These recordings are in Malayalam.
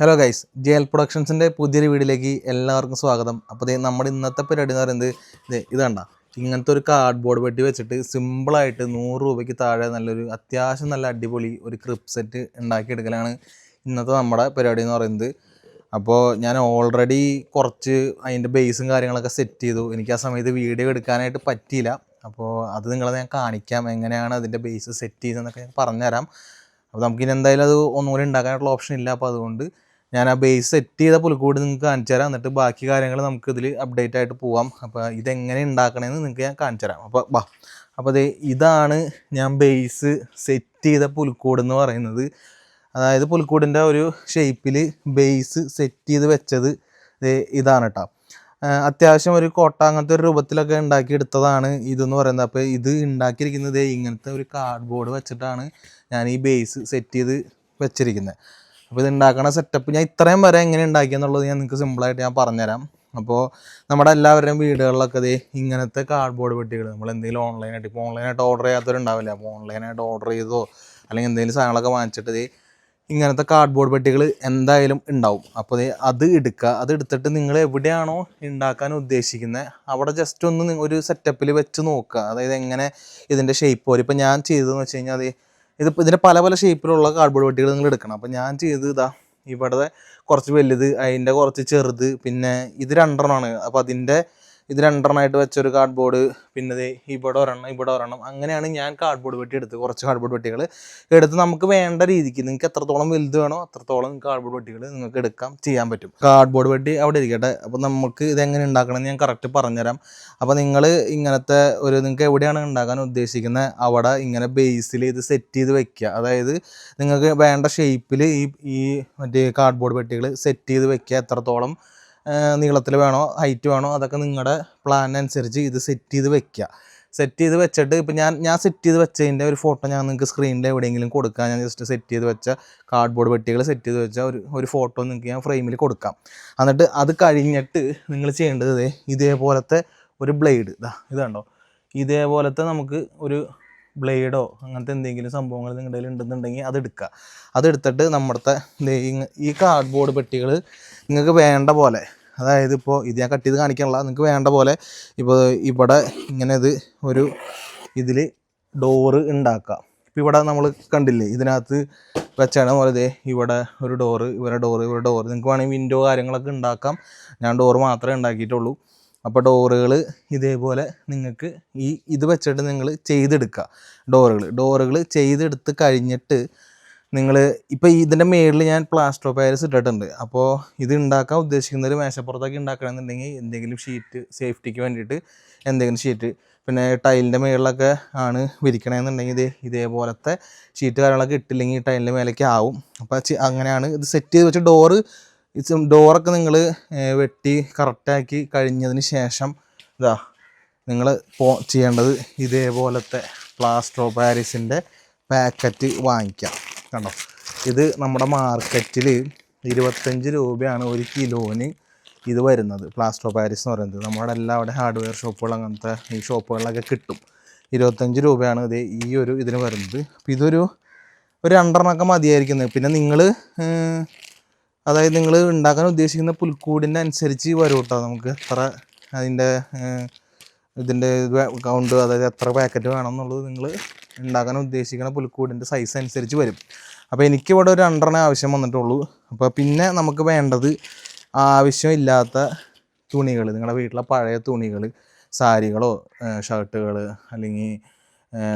ഹലോ ഗൈസ് ജെ എൽ പ്രൊഡക്ഷൻസിന്റെ പുതിയൊരു വീഡിയോയിലേക്ക് എല്ലാവർക്കും സ്വാഗതം. അപ്പോൾ നമ്മുടെ ഇന്നത്തെ പരിപാടി എന്ന് പറയുന്നത് ദേ ഇത് കണ്ട ഇങ്ങനത്തെ ഒരു കാർഡ് ബോർഡ് പെട്ടി വെച്ചിട്ട് സിമ്പിളായിട്ട് നൂറ് രൂപയ്ക്ക് താഴെ നല്ലൊരു അത്യാവശ്യം നല്ല അടിപൊളി ഒരു ക്രിപ്പ് സെറ്റ് ഉണ്ടാക്കിയെടുക്കലാണ് ഇന്നത്തെ നമ്മുടെ പരിപാടി എന്ന് പറയുന്നത്. അപ്പോൾ ഞാൻ ഓൾറെഡി കുറച്ച് അതിന്റെ ബേസും കാര്യങ്ങളൊക്കെ സെറ്റ് ചെയ്തു. എനിക്ക് ആ സമയത്ത് വീഡിയോ എടുക്കാനായിട്ട് പറ്റിയില്ല. അപ്പോൾ അത് നിങ്ങളെ ഞാൻ കാണിക്കാം. എങ്ങനെയാണ് അതിന്റെ ബേസ് സെറ്റ് ചെയ്തതെന്നൊക്കെ ഞാൻ പറഞ്ഞുതരാം. അപ്പോൾ നമുക്കിനി എന്തായാലും അത് ഒന്നുകൂടി ഉണ്ടാക്കാനായിട്ടുള്ള ഓപ്ഷൻ ഇല്ല. അപ്പോൾ അതുകൊണ്ട് ഞാൻ ആ ബേസ് സെറ്റ് ചെയ്ത പുൽക്കൂട് നിങ്ങൾക്ക് കാണിച്ചു തരാം. എന്നിട്ട് ബാക്കി കാര്യങ്ങൾ നമുക്ക് ഇതിൽ അപ്ഡേറ്റ് ആയിട്ട് പോവാം. അപ്പോൾ ഇതെങ്ങനെ ഉണ്ടാക്കണമെന്ന് നിങ്ങൾക്ക് ഞാൻ കാണിച്ചു തരാം. അപ്പോൾ വാ. അപ്പോൾ അതെ ഇതാണ് ഞാൻ ബേസ് സെറ്റ് ചെയ്ത പുലിക്കൂട് എന്ന് പറയുന്നത്. അതായത് പുലിക്കൂടിന്റെ ഒരു ഷേപ്പിൽ ബേസ് സെറ്റ് ചെയ്ത് വെച്ചത് ഇതാണ് കേട്ടോ അത്യാവശ്യം ഒരു കോട്ട അങ്ങനത്തെ ഒരു രൂപത്തിലൊക്കെ ഉണ്ടാക്കിയെടുത്തതാണ് ഇതെന്ന് പറയുന്നത്. അപ്പോൾ ഇത് ഉണ്ടാക്കിയിരിക്കുന്നത് ഇങ്ങനത്തെ ഒരു കാർഡ് ബോർഡ് വെച്ചിട്ടാണ് ഞാൻ ഈ ബേസ് സെറ്റ് ചെയ്ത് വെച്ചിരിക്കുന്നത്. അപ്പോൾ ഇത് സെറ്റപ്പ് ഞാൻ ഇത്രയും വരെ എങ്ങനെ ഉണ്ടാക്കിയെന്നുള്ളത് ഞാൻ നിങ്ങൾക്ക് സിമ്പിളായിട്ട് ഞാൻ പറഞ്ഞുതരാം. അപ്പോൾ നമ്മുടെ എല്ലാവരുടെയും വീടുകളിലൊക്കെ ഇതേ ഇങ്ങനത്തെ കാർഡ്ബോർഡ് പെട്ടികൾ നമ്മൾ എന്തെങ്കിലും ഓൺലൈനായിട്ട് ഇപ്പോൾ ഓൺലൈനായിട്ട് ഓർഡർ ചെയ്യാത്തവരുണ്ടാവില്ല? അപ്പോൾ ഓൺലൈനായിട്ട് ഓർഡർ ചെയ്തോ അല്ലെങ്കിൽ എന്തെങ്കിലും സാധനങ്ങളൊക്കെ വാങ്ങിച്ചിട്ട് ഇതേ ഇങ്ങനത്തെ കാർഡ്ബോർഡ് പെട്ടികൾ എന്തായാലും ഉണ്ടാവും. അപ്പോൾ അത് എടുക്കുക അത് എടുത്തിട്ട് നിങ്ങൾ എവിടെയാണോ ഉണ്ടാക്കാൻ ഉദ്ദേശിക്കുന്നത് അവിടെ ജസ്റ്റ് ഒന്ന് ഒരു സെറ്റപ്പിൽ വെച്ച് നോക്കുക. അതായത് എങ്ങനെ ഇതിന്റെ ഷേപ്പ് വരും. ഇപ്പോൾ ഞാൻ ചെയ്തതെന്ന് വെച്ച് കഴിഞ്ഞാൽ അത് ഇതിപ്പോൾ ഇതിന്റെ പല പല ഷേപ്പിലുള്ള കാർഡ്ബോർഡ് പെട്ടികൾ നിങ്ങൾ എടുക്കണം. അപ്പോൾ ഞാൻ ചെയ്ത് ഇതാ ഇവിടെ കുറച്ച് വലുത് അതിന്റെ കുറച്ച് ചെറുത് പിന്നെ ഇത് രണ്ടെണ്ണമാണ്. അപ്പോൾ അതിന്റെ ഇത് രണ്ടെണ്ണമായിട്ട് വെച്ചൊരു കാർഡ് ബോർഡ് പിന്നെ ഇവിടെ ഒരെണ്ണം ഇവിടെ ഒരെണ്ണം. അങ്ങനെയാണ് ഞാൻ കാർഡ് ബോർഡ് വെട്ടി എടുത്ത് കുറച്ച് കാർഡ് ബോർഡ് വെട്ടികൾ എടുത്ത് നമുക്ക് വേണ്ട രീതിക്ക് നിങ്ങൾക്ക് എത്രത്തോളം വലുത് വേണോ അത്രത്തോളം കാർഡ് ബോർഡ് വെട്ടികൾ നിങ്ങൾക്ക് എടുക്കാം ചെയ്യാൻ പറ്റും. കാർഡ് ബോർഡ് വെട്ടി അവിടെ ഇരിക്കട്ടെ. അപ്പോൾ നമുക്ക് ഇതെങ്ങനെ ഉണ്ടാക്കണമെന്ന് ഞാൻ കറക്റ്റ് പറഞ്ഞുതരാം. അപ്പോൾ നിങ്ങൾ ഇങ്ങനത്തെ ഒരു നിങ്ങൾക്ക് എവിടെയാണ് ഉണ്ടാക്കാൻ ഉദ്ദേശിക്കുന്നത് അവിടെ ഇങ്ങനെ ബേസിൽ ഇത് സെറ്റ് ചെയ്ത് വെക്കുക. അതായത് നിങ്ങൾക്ക് വേണ്ട ഷേപ്പിൽ ഈ ഈ മറ്റേ കാർഡ് ബോർഡ് വെട്ടികൾ സെറ്റ് ചെയ്ത് വെക്കുക. എത്രത്തോളം നീളത്തിൽ വേണോ ഹൈറ്റ് വേണോ അതൊക്കെ നിങ്ങളുടെ പ്ലാനനുസരിച്ച് ഇത് സെറ്റ് ചെയ്ത് വെക്കുക സെറ്റ് ചെയ്ത് വെച്ചിട്ട് ഇപ്പം ഞാൻ ഞാൻ സെറ്റ് ചെയ്ത് വെച്ചതിന്റെ ഒരു ഫോട്ടോ ഞാൻ നിങ്ങൾക്ക് സ്ക്രീനിൽ എവിടെയെങ്കിലും കൊടുക്കാം. ഞാൻ ജസ്റ്റ് സെറ്റ് ചെയ്ത് വെച്ച കാർഡ് ബോർഡ് പെട്ടികൾ സെറ്റ് ചെയ്ത് വെച്ച ഒരു ഒരു ഫോട്ടോ നിങ്ങൾക്ക് ഞാൻ ഫ്രെയിമിൽ കൊടുക്കാം. എന്നിട്ട് അത് കഴിഞ്ഞിട്ട് നിങ്ങൾ ചെയ്യേണ്ടത് ഇതേപോലത്തെ ഒരു ബ്ലേഡ് ഇതാ ഇതാണ്ടോ ഇതേപോലത്തെ നമുക്ക് ഒരു ബ്ലേഡോ അങ്ങനത്തെ എന്തെങ്കിലും സംഭവങ്ങൾ നിങ്ങളുടെ കയ്യിൽ ഉണ്ടെന്നുണ്ടെങ്കിൽ അതെടുക്കുക അതെടുത്തിട്ട് നമ്മുടെ ഈ കാർഡ് ബോർഡ് പെട്ടികൾ നിങ്ങൾക്ക് വേണ്ട പോലെ അതായത് ഇപ്പോൾ ഇത് ഞാൻ കട്ട് ചെയ്ത് കാണിക്കാനുള്ള നിങ്ങൾക്ക് വേണ്ട പോലെ ഇപ്പോൾ ഇവിടെ ഇങ്ങനെ ഇത് ഒരു ഇതിൽ ഡോറ് ഉണ്ടാക്കാം ഇപ്പോൾ ഇവിടെ നമ്മൾ കണ്ടില്ലേ ഇതിനകത്ത് വെച്ചാണ് പോലെ ഇവിടെ ഒരു ഡോറ് ഇവരെ ഡോറ് ഇവരുടെ ഡോറ് നിങ്ങൾക്ക് വേണമെങ്കിൽ വിൻഡോ കാര്യങ്ങളൊക്കെ ഉണ്ടാക്കാം ഞാൻ ഡോറ് മാത്രമേ ഉണ്ടാക്കിയിട്ടുള്ളൂ അപ്പോൾ ഡോറുകൾ ഇതേപോലെ നിങ്ങൾക്ക് ഈ ഇത് വെച്ചിട്ട് നിങ്ങൾ ചെയ്തെടുക്കുക ഡോറുകൾ ഡോറുകൾ ചെയ്തെടുത്ത് കഴിഞ്ഞിട്ട് നിങ്ങൾ ഇപ്പോൾ ഇതിന്റെ മേളിൽ ഞാൻ പ്ലാസ്റ്റർ പാരീസ് ഇട്ടിട്ടുണ്ട്. അപ്പോൾ ഇത് ഉണ്ടാക്കാൻ ഉദ്ദേശിക്കുന്നത് മേശപ്പുറത്തൊക്കെ ഉണ്ടാക്കണമെന്നുണ്ടെങ്കിൽ എന്തെങ്കിലും ഷീറ്റ് സേഫ്റ്റിക്ക് വേണ്ടിയിട്ട് എന്തെങ്കിലും ഷീറ്റ് പിന്നെ ടൈലിന്റെ മേളിലൊക്കെ ആണ് വിരിക്കണമെന്നുണ്ടെങ്കിൽ ഇത് ഇതേപോലത്തെ ഷീറ്റ് കാര്യങ്ങളൊക്കെ ഇട്ടില്ലെങ്കിൽ ടൈലിന്റെ മേലേക്ക് ആവും. അപ്പോൾ അങ്ങനെയാണ് ഇത് സെറ്റ് ചെയ്ത് വെച്ച് ഡോറ് ഡോറൊക്കെ നിങ്ങൾ വെട്ടി കറക്റ്റാക്കി കഴിഞ്ഞതിന് ശേഷം ഇതാ നിങ്ങൾ പോ ചെയ്യേണ്ടത് ഇതേപോലത്തെ പ്ലാസ്റ്റർ പാരീസിന്റെ പാക്കറ്റ് വാങ്ങിക്കാം. കണ്ടോ? ഇത് നമ്മുടെ മാർക്കറ്റിൽ ഇരുപത്തഞ്ച് രൂപയാണ് ഒരു കിലോന് ഇത് വരുന്നത്. പ്ലാസ്റ്റർ ഓഫ് പാരീസ് എന്ന് പറയുന്നത്. നമ്മുടെ എല്ലാ അവിടെ ഹാർഡ്വെയർ ഷോപ്പുകൾ അങ്ങനത്തെ ഈ ഷോപ്പുകളിലൊക്കെ കിട്ടും. ഇരുപത്തഞ്ച് രൂപയാണ് ഇത് ഈ ഒരു ഇതിന് വരുന്നത്. അപ്പോൾ ഇതൊരു ഒരു രണ്ടെണ്ണമൊക്കെ മതിയായിരിക്കുന്നത് പിന്നെ നിങ്ങൾ അതായത് നിങ്ങൾ ഉണ്ടാക്കാൻ ഉദ്ദേശിക്കുന്ന പുൽക്കൂടിന്റെ അനുസരിച്ച് വരും കേട്ടോ നമുക്ക്. എത്ര അതിന്റെ ഇതിന്റെ കൗണ്ട് അതായത് എത്ര പാക്കറ്റ് വേണം എന്നുള്ളത് നിങ്ങൾ ഉണ്ടാക്കാൻ ഉദ്ദേശിക്കുന്ന പുൽക്കൂടിന്റെ സൈസ് അനുസരിച്ച് വരും. അപ്പോൾ എനിക്കിവിടെ ഒരു രണ്ടെണ്ണം ആവശ്യം വന്നിട്ടുള്ളൂ. അപ്പോൾ പിന്നെ നമുക്ക് വേണ്ടത് ആവശ്യമില്ലാത്ത തുണികൾ നിങ്ങളുടെ വീട്ടിലെ പഴയ തുണികൾ സാരികളോ ഷർട്ടുകൾ അല്ലെങ്കിൽ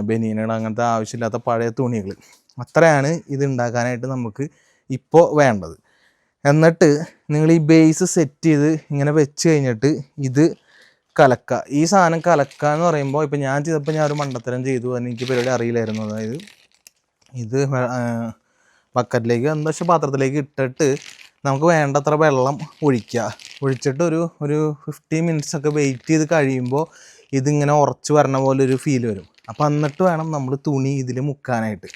ബനീനുകൾ അങ്ങനത്തെ ആവശ്യമില്ലാത്ത പഴയ തുണികൾ അത്രയാണ് ഇത് ഉണ്ടാക്കാനായിട്ട് നമുക്ക് ഇപ്പോൾ വേണ്ടത്. എന്നിട്ട് നിങ്ങൾ ഈ ബേസ് സെറ്റ് ചെയ്ത് ഇങ്ങനെ വെച്ച് കഴിഞ്ഞിട്ട് ഇത് കലക്കുക ഈ സാധനം കലക്ക എന്ന് പറയുമ്പോൾ ഇപ്പം ഞാൻ ചെയ്തപ്പോൾ ഞാൻ ഒരു മണ്ടത്തരം ചെയ്തു. എനിക്ക് പരിപാടി അറിയില്ലായിരുന്നു. അതായത് ഇത് ബക്കറ്റിലേക്ക് എന്താ വെച്ചാൽ പാത്രത്തിലേക്ക് ഇട്ടിട്ട് നമുക്ക് വേണ്ടത്ര വെള്ളം ഒഴിക്കുക. ഒഴിച്ചിട്ട് ഒരു ഒരു ഫിഫ്റ്റി മിനിറ്റ്സ് ഒക്കെ വെയിറ്റ് ചെയ്ത് കഴിയുമ്പോൾ ഇതിങ്ങനെ ഉറച്ച് വരണ പോലെ ഒരു ഫീൽ വരും. അപ്പോൾ എന്നിട്ട് വേണം നമ്മൾ തുണി ഇതിൽ മുക്കാനായിട്ട്.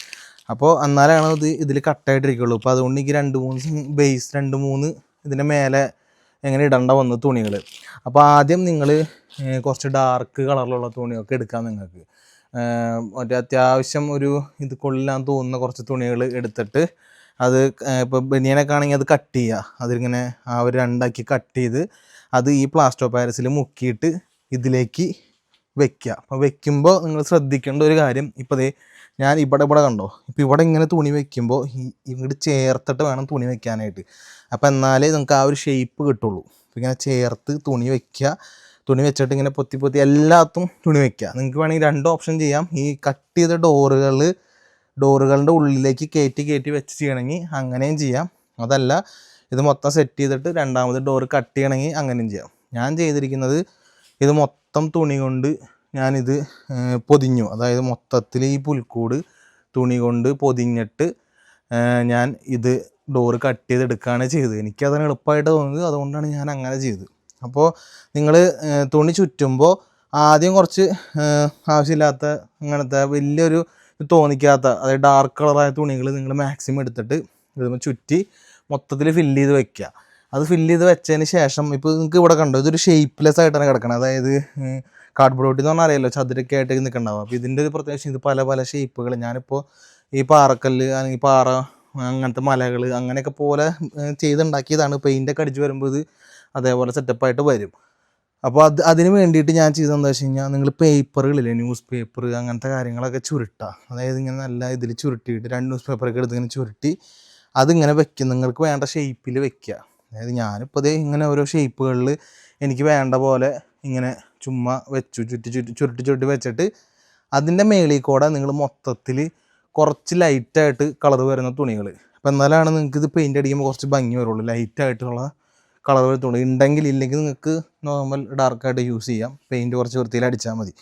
അപ്പോൾ എന്നാലാണ് ഇത് ഇതിൽ കട്ടായിട്ടിരിക്കുള്ളൂ അപ്പോൾ അതുകൊണ്ട് എനിക്ക് രണ്ട് മൂന്ന് ബേസ് രണ്ട് മൂന്ന് ഇതിന്റെ മേലെ എങ്ങനെ ഇടേണ്ട തുണികൾ അപ്പോൾ ആദ്യം നിങ്ങൾ കുറച്ച് ഡാർക്ക് കളറിലുള്ള തുണിയൊക്കെ എടുക്കാം നിങ്ങൾക്ക്. മറ്റേ അത്യാവശ്യം ഒരു ഇത് കൊള്ളില്ലാന്ന് തോന്നുന്ന കുറച്ച് തുണികൾ എടുത്തിട്ട് അത് ഇപ്പോൾ ബനിയനൊക്കെ ആണെങ്കിൽ അത് കട്ട് ചെയ്യുക അതിങ്ങനെ ആ ഒരു രണ്ടാക്കി കട്ട് ചെയ്ത് അത് ഈ പ്ലാസ്റ്റോ പാരസിൽ മുക്കിയിട്ട് ഇതിലേക്ക് വെക്കുക അപ്പോൾ വെക്കുമ്പോൾ നിങ്ങൾ ശ്രദ്ധിക്കേണ്ട ഒരു കാര്യം ഇപ്പോൾ ഞാൻ ഇവിടെ ഇവിടെ കണ്ടോ? ഇപ്പോൾ ഇവിടെ ഇങ്ങനെ തുണി വെക്കുമ്പോൾ ഇങ്ങോട്ട് ചേർത്തിട്ട് വേണം തുണി വെക്കാനായിട്ട്. അപ്പോൾ എന്നാലേ നിങ്ങൾക്ക് ആ ഒരു ഷേപ്പ് കിട്ടുള്ളൂ. ഇങ്ങനെ ചേർത്ത് തുണി വെക്കുക തുണി വെച്ചിട്ട് ഇങ്ങനെ പൊത്തി പൊത്തി എല്ലാത്തും തുണി വെക്കുക നിങ്ങൾക്ക് വേണമെങ്കിൽ രണ്ട് ഓപ്ഷൻ ചെയ്യാം. ഈ കട്ട് ചെയ്ത ഡോറുകൾ ഡോറുകളുടെ ഉള്ളിലേക്ക് കയറ്റി കയറ്റി വെച്ച് ചെയ്യണമെങ്കിൽ അങ്ങനെയും ചെയ്യാം. അതല്ല ഇത് മൊത്തം സെറ്റ് ചെയ്തിട്ട് രണ്ടാമത് ഡോറ് കട്ട് ചെയ്യണമെങ്കിൽ അങ്ങനെയും ചെയ്യാം. ഞാൻ ചെയ്തിരിക്കുന്നത് ഇത് മൊത്തം തുണി കൊണ്ട് ഞാനിത് പൊതിഞ്ഞു. അതായത് മൊത്തത്തിൽ ഈ പുൽക്കൂട് തുണി കൊണ്ട് പൊതിഞ്ഞിട്ട് ഞാൻ ഇത് ഡോറ് കട്ട് ചെയ്തെടുക്കുകയാണ് ചെയ്തത്. എനിക്കതിന് എളുപ്പമായിട്ട് തോന്നിയത്. അതുകൊണ്ടാണ് ഞാൻ അങ്ങനെ ചെയ്തത്. അപ്പോൾ നിങ്ങൾ തുണി ചുറ്റുമ്പോൾ ആദ്യം കുറച്ച് ആവശ്യമില്ലാത്ത അങ്ങനത്തെ വലിയൊരു തോന്നിക്കാത്ത അതായത് ഡാർക്ക് കളറായ തുണികൾ നിങ്ങൾ മാക്സിമം എടുത്തിട്ട് ഇതുമ്പോൾ ചുറ്റി മൊത്തത്തിൽ ഫില്ല് ചെയ്ത് വെക്കുക. അത് ഫില്ല് ചെയ്ത് വെച്ചതിന് ശേഷം ഇപ്പോൾ നിങ്ങൾക്ക് ഇവിടെ കണ്ടോ? ഇതൊരു ഷേപ്പ്ലെസ് ആയിട്ടാണ് കിടക്കുന്നത് അതായത് കാർഡ്ബോർഡ് എന്ന് പറഞ്ഞാൽ അറിയാലോ ചതുരൊക്കെ ആയിട്ട് നിൽക്കണ്ടാവും അപ്പോൾ ഇതിന്റെ ഒരു പ്രത്യേകിച്ച് ഇത് പല പല ഷേപ്പുകൾ ഞാനിപ്പോൾ ഈ പാറക്കല്ല് അല്ലെങ്കിൽ പാറ അങ്ങനത്തെ മലകൾ അങ്ങനെയൊക്കെ പോലെ ചെയ്തുണ്ടാക്കിയതാണ്. പെയിന്റൊക്കെ അടിച്ച് വരുമ്പോൾ ഇത് അതേപോലെ സെറ്റപ്പായിട്ട് വരും. അപ്പോൾ അത് അതിന് വേണ്ടിയിട്ട് ഞാൻ ചെയ്തതെന്ന് വെച്ച് കഴിഞ്ഞാൽ നിങ്ങൾ പേപ്പറുകളില്ലേ ന്യൂസ് പേപ്പർ അങ്ങനത്തെ കാര്യങ്ങളൊക്കെ ചുരുട്ടുക അതായത് ഇങ്ങനെ നല്ല ഇതിൽ ചുരുട്ടിയിട്ട് രണ്ട് ന്യൂസ് പേപ്പറൊക്കെ എടുത്ത് ഇങ്ങനെ ചുരുട്ടി അതിങ്ങനെ വെക്കും. നിങ്ങൾക്ക് വേണ്ട ഷേപ്പിൽ വെക്കുക അതായത് ഞാനിപ്പോൾ ഇതേ ഇങ്ങനെ ഓരോ ഷേപ്പുകളിൽ എനിക്ക് വേണ്ട പോലെ ഇങ്ങനെ ചുമ്മാ വെച്ചു ചുറ്റി ചുറ്റി ചുരുട്ടി ചുരുട്ടി വെച്ചിട്ട് അതിന്റെ മേളിൽ കൂടെ നിങ്ങൾ മൊത്തത്തിൽ കുറച്ച് ലൈറ്റായിട്ട് കളർ വരുന്ന തുണികൾ അപ്പോൾ എന്നാലാണ് നിങ്ങൾക്ക് ഇത് പെയിന്റ് അടിക്കുമ്പോൾ കുറച്ച് ഭംഗി വരുള്ളൂ. ലൈറ്റായിട്ടുള്ള കളർ വരുന്ന തുണി. ഉണ്ടെങ്കിൽ ഇല്ലെങ്കിൽ നിങ്ങൾക്ക് നോർമൽ ഡാർക്കായിട്ട് യൂസ് ചെയ്യാം. പെയിന്റ് കുറച്ച് വൃത്തിയിൽ അടിച്ചാൽ മതി.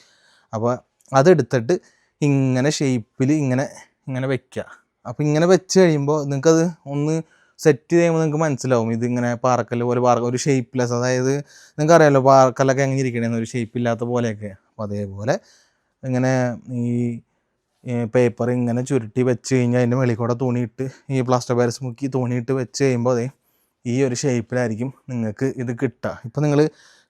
അപ്പോൾ അതെടുത്തിട്ട് ഇങ്ങനെ ഷേപ്പിൽ ഇങ്ങനെ ഇങ്ങനെ വെക്കുക. അപ്പോൾ ഇങ്ങനെ വെച്ച് കഴിയുമ്പോൾ നിങ്ങൾക്കത് ഒന്ന് സെറ്റ് ചെയ്യുമ്പോൾ നിങ്ങൾക്ക് മനസ്സിലാവും. ഇതിങ്ങനെ പാറക്കൽ പോലെ പാറ ഒരു ഷേപ്പ്ലെസ് അതായത് നിങ്ങൾക്ക് അറിയാമല്ലോ പാറക്കല്ലൊക്കെ എങ്ങനെ ഇരിക്കണേന്ന് ഒരു ഷേപ്പില്ലാത്ത പോലെയൊക്കെ. അപ്പോൾ അതേപോലെ ഇങ്ങനെ ഈ പേപ്പർ ഇങ്ങനെ ചുരുട്ടി വെച്ച് കഴിഞ്ഞാൽ അതിന്റെ വെളിയിൽ കൂടെ തുണിയിട്ട് ഈ പ്ലാസ്റ്റർ പാരസ് മുക്കി തുണിയിട്ട് വെച്ച് കഴിയുമ്പോൾ അതെ ഈ ഒരു ഷേപ്പിലായിരിക്കും നിങ്ങൾക്ക് ഇത് കിട്ടുക. ഇപ്പോൾ നിങ്ങൾ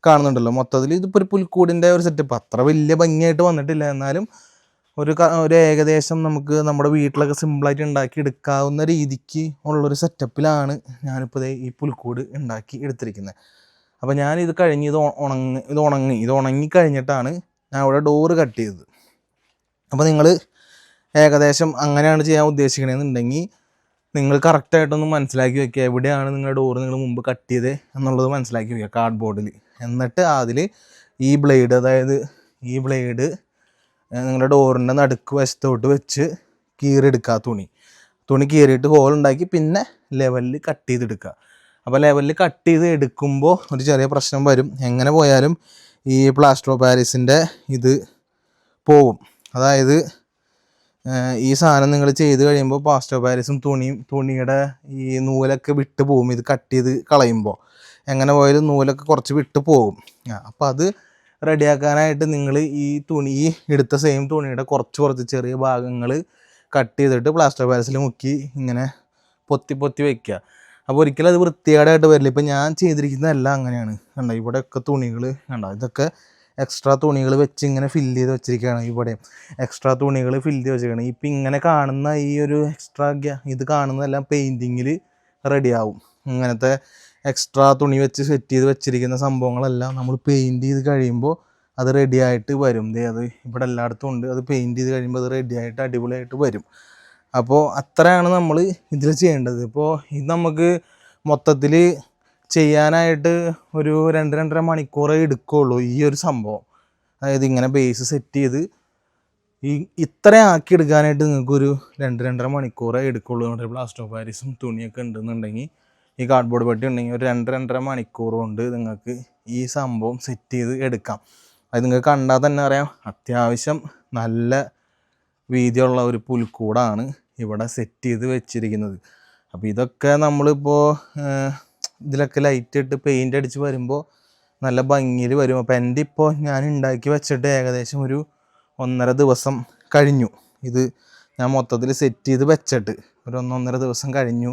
കാണുന്നുണ്ടല്ലോ മൊത്തത്തിൽ ഇതിപ്പോൾ ഒരു പുൽക്കൂടിന്റെ ഒരു സെറ്റപ്പ് അത്ര വലിയ ഭംഗിയായിട്ട് വന്നിട്ടില്ല. എന്നാലും ഒരു ഒരു ഏകദേശം നമുക്ക് നമ്മുടെ വീട്ടിലൊക്കെ സിമ്പിളായിട്ട് ഉണ്ടാക്കി എടുക്കാവുന്ന രീതിക്ക് ഉള്ളൊരു സെറ്റപ്പിലാണ് ഞാനിപ്പോൾ ഈ പുൽക്കൂട് ഉണ്ടാക്കി എടുത്തിരിക്കുന്നത്. അപ്പോൾ ഞാൻ ഇത് കഴിഞ്ഞ് ഇത് ഉണങ്ങി ഇത് ഉണങ്ങി ഇത് ഉണങ്ങി കഴിഞ്ഞിട്ടാണ് ഞാൻ ഇവിടെ ഡോറ് കട്ട് ചെയ്തത്. അപ്പോൾ നിങ്ങൾ ഏകദേശം അങ്ങനെയാണ് ചെയ്യാൻ ഉദ്ദേശിക്കണമെന്നുണ്ടെങ്കിൽ നിങ്ങൾ കറക്റ്റായിട്ടൊന്ന് മനസ്സിലാക്കി വെക്കുക എവിടെയാണ് നിങ്ങളുടെ ഡോറ് നിങ്ങൾ മുമ്പ് കട്ട് ചെയ്തത് എന്നുള്ളത് മനസ്സിലാക്കി വെക്കുക കാർഡ്ബോർഡിൽ എന്നിട്ട് അതിൽ ഈ ബ്ലേഡ് അതായത് ഈ ബ്ലേഡ് നിങ്ങളുടെ ഡോറിന്റെ നടുക്ക് വശത്തോട്ട് വെച്ച് കീറിയെടുക്കുക തുണി. തുണി കീറിയിട്ട് ഹോൾ ഉണ്ടാക്കി പിന്നെ ലെവലിൽ കട്ട് ചെയ്തെടുക്കുക അപ്പോൾ ലെവലിൽ കട്ട് ചെയ്ത് എടുക്കുമ്പോൾ ഒരു ചെറിയ പ്രശ്നം വരും. എങ്ങനെ പോയാലും ഈ പ്ലാസ്റ്റർ പാരീസിന്റെ ഇത് പോവും. അതായത് ഈ സാധനം നിങ്ങൾ ചെയ്ത് കഴിയുമ്പോൾ പാസ്റ്റർ പാരീസും തുണിയും തുണിയുടെ ഈ നൂലൊക്കെ വിട്ട് പോകും ഇത് കട്ട് ചെയ്ത് കളയുമ്പോൾ എങ്ങനെ പോയാലും നൂലൊക്കെ കുറച്ച് വിട്ട് പോകും അപ്പോൾ അത് റെഡിയാക്കാനായിട്ട് നിങ്ങൾ ഈ തുണി ഈ എടുത്ത സെയിം തുണിയുടെ കുറച്ച് കുറച്ച് ചെറിയ ഭാഗങ്ങൾ കട്ട് ചെയ്തിട്ട് പ്ലാസ്റ്റർ പാരസിൽ മുക്കി ഇങ്ങനെ പൊത്തി പൊത്തി വയ്ക്കുക അപ്പോൾ ഒരിക്കലും അത് വൃത്തികേടായിട്ട് വരില്ല. ഇപ്പം ഞാൻ ചെയ്തിരിക്കുന്നതെല്ലാം അങ്ങനെയാണ്. കണ്ടോ ഇവിടെയൊക്കെ തുണികൾ കണ്ടോ ഇതൊക്കെ എക്സ്ട്രാ തുണികൾ വെച്ച് ഇങ്ങനെ ഫില്ല് ചെയ്ത് വെച്ചിരിക്കുകയാണ് ഇവിടെ. എക്സ്ട്രാ തുണികൾ ഫില്ല് ചെയ്ത് വെച്ചിരിക്കുകയാണ്. ഇപ്പം ഇങ്ങനെ കാണുന്ന ഈ ഒരു എക്സ്ട്രാ ഇത് കാണുന്നതെല്ലാം പെയിന്റിങ്ങിൽ റെഡിയാവും ഇങ്ങനത്തെ എക്സ്ട്രാ തുണി വെച്ച് സെറ്റ് ചെയ്ത് വെച്ചിരിക്കുന്ന സംഭവങ്ങളെല്ലാം നമ്മൾ പെയിന്റ് ചെയ്ത് കഴിയുമ്പോൾ അത് റെഡി ആയിട്ട് വരും. ദേ അത് ഇവിടെ എല്ലായിടത്തും ഉണ്ട്. അത് പെയിന്റ് ചെയ്ത് കഴിയുമ്പോൾ അത് റെഡി ആയിട്ട് അടിപൊളിയായിട്ട് വരും. അപ്പോൾ അത്രയാണ് നമ്മൾ ഇതിൽ ചെയ്യേണ്ടത്. ഇപ്പോൾ ഇത് നമുക്ക് മൊത്തത്തിൽ ചെയ്യാനായിട്ട് ഒരു രണ്ട് രണ്ടര മണിക്കൂറേ എടുക്കുകയുള്ളൂ ഈ ഒരു സംഭവം. അതായത് ഇങ്ങനെ ബേസ് സെറ്റ് ചെയ്ത് ഈ ഇത്ര ആക്കി എടുക്കാനായിട്ട് നിങ്ങൾക്കൊരു രണ്ട് രണ്ടര മണിക്കൂറേ എടുക്കുള്ളൂ. നമ്മുടെ പ്ലാസ്റ്റോ പാരീസും തുണിയൊക്കെ ഉണ്ടെന്നുണ്ടെങ്കിൽ ഈ കാർഡ്ബോർഡ് പെട്ടി ഉണ്ടെങ്കിൽ ഒരു രണ്ട് രണ്ടര മണിക്കൂർ കൊണ്ട് നിങ്ങൾക്ക് ഈ സംഭവം സെറ്റ് ചെയ്ത് എടുക്കാം. അത് നിങ്ങൾക്ക് കണ്ടാൽ തന്നെ അറിയാം അത്യാവശ്യം നല്ല വീതിയുള്ള ഒരു പുൽക്കൂടാണ് ഇവിടെ സെറ്റ് ചെയ്ത് വെച്ചിരിക്കുന്നത്. അപ്പോൾ ഇതൊക്കെ നമ്മളിപ്പോൾ ഇതിലൊക്കെ ലൈറ്റ് ഇട്ട് പെയിന്റ് അടിച്ച് വരുമ്പോൾ നല്ല ഭംഗിയിൽ വരും. അപ്പോൾ എന്റെ ഇപ്പോൾ ഞാൻ ഉണ്ടാക്കി വെച്ചിട്ട് ഏകദേശം ഒരു ഒന്നര ദിവസം കഴിഞ്ഞു. ഇത് ഞാൻ മൊത്തത്തിൽ സെറ്റ് ചെയ്ത് വെച്ചിട്ട് ഒരു ഒന്നൊന്നര ദിവസം കഴിഞ്ഞു.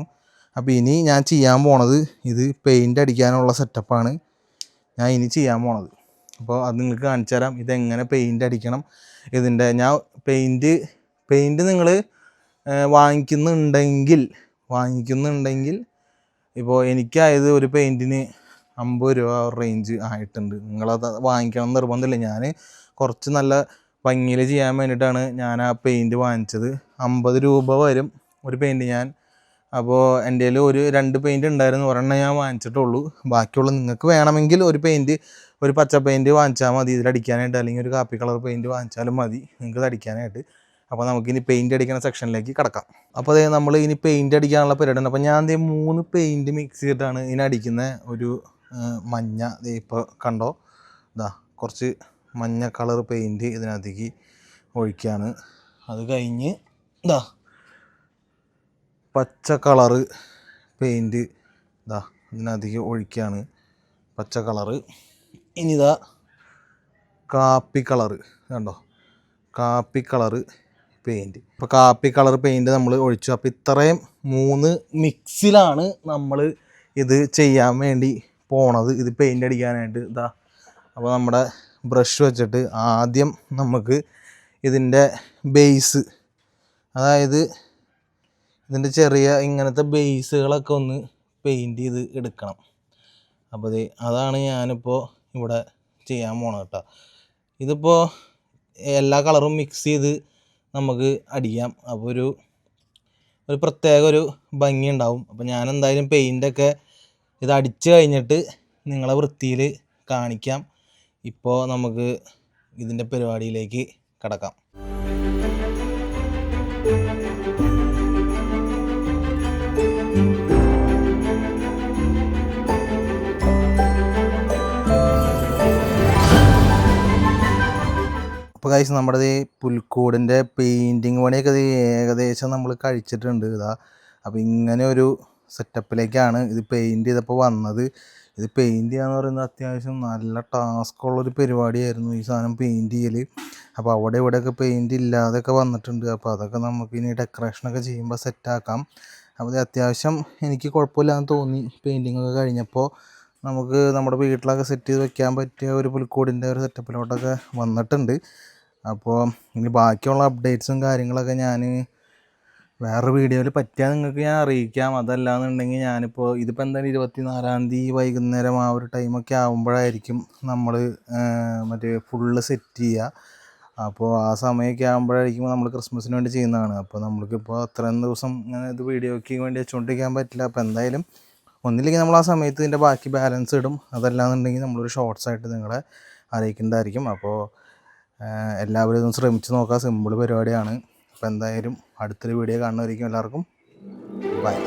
അപ്പോൾ ഇനി ഞാൻ ചെയ്യാൻ പോണത് ഇത് പെയിന്റ് അടിക്കാനുള്ള സെറ്റപ്പാണ് ഞാൻ ഇനി ചെയ്യാൻ പോണത്. അപ്പോൾ അത് നിങ്ങൾക്ക് കാണിച്ചു തരാം. ഇതെങ്ങനെ പെയിന്റ് അടിക്കണം. ഇതിന്റെ ഞാൻ പെയിന്റ് പെയിന്റ് നിങ്ങൾ വാങ്ങിക്കുന്നുണ്ടെങ്കിൽ വാങ്ങിക്കുന്നുണ്ടെങ്കിൽ ഇപ്പോൾ എനിക്കായത് ഒരു പെയിന്റിന് അമ്പത് രൂപ റേഞ്ച് ആയിട്ടുണ്ട്. നിങ്ങളത് വാങ്ങിക്കണം നിർബന്ധമില്ല. ഞാൻ കുറച്ച് നല്ല ഭംഗിയിൽ ചെയ്യാൻ വേണ്ടിയിട്ടാണ് ഞാൻ ആ പെയിന്റ് വാങ്ങിച്ചത്. അമ്പത് രൂപ വരും ഒരു പെയിന്റ് ഞാൻ അപ്പോൾ എന്റെ ഒരു രണ്ട് പെയിന്റ് ഉണ്ടായിരുന്നു ഒരെണ്ണം ഞാൻ വാങ്ങിച്ചിട്ടുള്ളൂ. ബാക്കിയുള്ള നിങ്ങൾക്ക് വേണമെങ്കിൽ ഒരു പെയിന്റ് ഒരു പച്ച പെയിന്റ് വാങ്ങിച്ചാൽ മതി. ഇതിലടിക്കാനായിട്ട് അല്ലെങ്കിൽ ഒരു കാപ്പി കളർ പെയിന്റ് വാങ്ങിച്ചാലും മതി. നിങ്ങൾക്ക് അടിക്കാനായിട്ട്. അപ്പോൾ നമുക്കിനി പെയിന്റ് അടിക്കുന്ന സെക്ഷനിലേക്ക് കിടക്കാം. അപ്പോൾ അതേ നമ്മൾ ഇനി പെയിന്റ് അടിക്കാനുള്ള പരിപാടിയാണ് അപ്പോൾ ഞാൻ ദേ മൂന്ന് പെയിന്റ് മിക്സ് ചെയ്തിട്ടാണ് ഇതിനെ അടിക്കുന്ന ഒരു മഞ്ഞ. ദേ ഇപ്പോൾ കണ്ടോ? ഇതാ കുറച്ച് മഞ്ഞ കളർ പെയിന്റ് ഇതിനകത്തേക്ക് ഒഴിക്കുകയാണ് അത് കഴിഞ്ഞ് ഇതാ പച്ച കളറ് പെയിന്റ് ഇതാ ഇതിനധികം ഒഴിക്കുകയാണ് പച്ച കളറ്. ഇനി ഇതാ കാപ്പി കളറ് കണ്ടോ? കാപ്പി കളറ് പെയിന്റ്. അപ്പോൾ കാപ്പി കളർ പെയിന്റ് നമ്മൾ ഒഴിച്ചു. അപ്പോൾ ഇത്രയും മൂന്ന് മിക്സിലാണ് നമ്മൾ ഇത് ചെയ്യാൻ വേണ്ടി പോണത്. ഇത് പെയിന്റ് അടിക്കാനായിട്ട് ഇതാ അപ്പോൾ നമ്മുടെ ബ്രഷ് വെച്ചിട്ട് ആദ്യം നമുക്ക് ഇതിന്റെ ബേസ് അതായത് ഇതിന്റെ ചെറിയ ഇങ്ങനത്തെ ബേസുകളൊക്കെ ഒന്ന് പെയിന്റ് ചെയ്ത് എടുക്കണം. അപ്പോൾ അതാണ് ഞാനിപ്പോൾ ഇവിടെ ചെയ്യാൻ പോണത് കേട്ടോ. ഇതിപ്പോൾ എല്ലാ കളറും മിക്സ് ചെയ്ത് നമുക്ക് അടിക്കാം. അപ്പോൾ ഒരു ഒരു പ്രത്യേക ഒരു ഭംഗി ഉണ്ടാവും. അപ്പോൾ ഞാൻ എന്തായാലും പെയിന്റൊക്കെ ഇത് അടിച്ച് കഴിഞ്ഞിട്ട് നിങ്ങളെ വൃത്തിയിൽ കാണിക്കാം. ഇപ്പോൾ നമുക്ക് ഇതിന്റെ പരിപാടിയിലേക്ക് കടക്കാം. അപ്പോൾ കഴിച്ച് നമ്മുടെ ഈ പുൽക്കൂടിന്റെ പെയിന്റിങ് പണിയൊക്കെ ഇത് ഏകദേശം നമ്മൾ കഴിച്ചിട്ടുണ്ട് ഇതാ. അപ്പോൾ ഇങ്ങനെ ഒരു സെറ്റപ്പിലേക്കാണ് ഇത് പെയിന്റ് ചെയ്തപ്പോൾ വന്നത്. ഇത് പെയിന്റ് ചെയ്യാന്ന് പറയുന്നത് അത്യാവശ്യം നല്ല ടാസ്ക് ഉള്ളൊരു പരിപാടിയായിരുന്നു ഈ സാധനം പെയിന്റ് ചെയ്യൽ അപ്പോൾ അവിടെ ഇവിടെയൊക്കെ പെയിന്റ് ഇല്ലാതെയൊക്കെ വന്നിട്ടുണ്ട്. അപ്പോൾ അതൊക്കെ നമുക്ക് ഇനി ഡെക്കറേഷനൊക്കെ ചെയ്യുമ്പോൾ സെറ്റാക്കാം അപ്പോൾ അത്യാവശ്യം എനിക്ക് കുഴപ്പമില്ലാന്ന് തോന്നി പെയിന്റിങ്ങൊക്കെ കഴിഞ്ഞപ്പോൾ നമുക്ക് നമ്മുടെ വീട്ടിലൊക്കെ സെറ്റ് ചെയ്ത് വെക്കാൻ പറ്റിയ ഒരു പുൽക്കൂടിന്റെ ഒരു സെറ്റപ്പിലോട്ടൊക്കെ വന്നിട്ടുണ്ട്. അപ്പോൾ ഇനി ബാക്കിയുള്ള അപ്ഡേറ്റ്സും കാര്യങ്ങളൊക്കെ ഞാൻ വേറെ വീഡിയോയിൽ പറ്റിയാൽ നിങ്ങൾക്ക് ഞാൻ അറിയിക്കാം. അതല്ലാന്നുണ്ടെങ്കിൽ ഞാനിപ്പോൾ ഇതിപ്പോൾ എന്തായാലും ഇരുപത്തി നാലാം തീയതി വൈകുന്നേരം ആ ഒരു ടൈമൊക്കെ ആകുമ്പോഴായിരിക്കും നമ്മൾ മറ്റേ ഫുള്ള് സെറ്റ് ചെയ്യുക അപ്പോൾ ആ സമയമൊക്കെ ആകുമ്പോഴായിരിക്കും നമ്മൾ ക്രിസ്മസിന് വേണ്ടി ചെയ്യുന്നതാണ്. അപ്പോൾ നമ്മൾക്കിപ്പോൾ അത്രയും ദിവസം ഇത് വീഡിയോയ്ക്ക് വേണ്ടി വെച്ചുകൊണ്ടിരിക്കാൻ പറ്റില്ല. അപ്പോൾ എന്തായാലും ഒന്നില്ലെങ്കിൽ നമ്മൾ ആ സമയത്ത് ഇതിന്റെ ബാക്കി ബാലൻസ് ഇടും. അതല്ലാന്നുണ്ടെങ്കിൽ നമ്മളൊരു ഷോർട്സ് ആയിട്ട് നിങ്ങളെ അറിയിക്കേണ്ടതായിരിക്കും. അപ്പോൾ എല്ലാവരും ഇതൊന്ന് ശ്രമിച്ച് നോക്കുക. സിമ്പിൾ പരിപാടിയാണ്. അപ്പോൾ എന്തായാലും അടുത്തൊരു വീഡിയോ കാണുന്നതായിരിക്കും എല്ലാവർക്കും. ബൈ